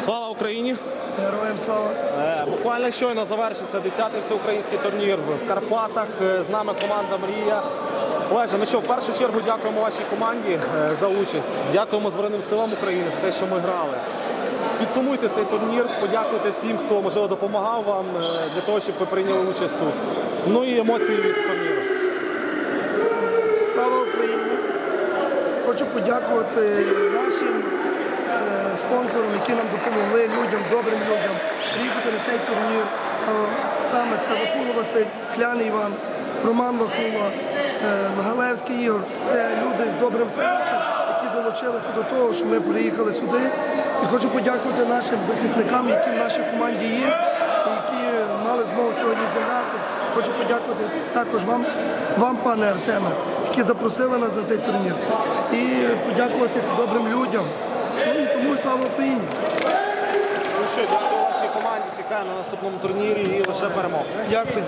Слава Україні! Героям слава. Е, Буквально щойно завершився 10-й всеукраїнський турнір в Карпатах. Е, З нами команда Мрія. Олеже, ну що, в першу чергу дякуємо вашій команді е, за участь. Дякуємо Збройним силам України за те, що ми грали. Підсумуйте цей турнір, подякуйте всім, хто можливо допомагав вам для того, щоб ви прийняли участь тут. Ну і емоції від турніру. Слава Україні! Хочу подякувати нашим е, спонсорам, які нам допомогли, людям, добрим людям, приїхати на цей турнір. Е, Саме це Вакула Василь, Хляний Іван, Роман Вакула, е, Галевський Ігор. Це люди з добрим серцем, які долучилися до того, що ми приїхали сюди. І хочу подякувати нашим захисникам, які в нашій команді є, які мали змогу сьогодні зіграти. Хочу подякувати також вам, вам, пане Артеме, які запросили нас на цей турнір. І подякувати добрим людям. Слава Україні! Ну що, дякую вашій команді. Чекаємо на наступному турнірі і лише перемог. Дякую.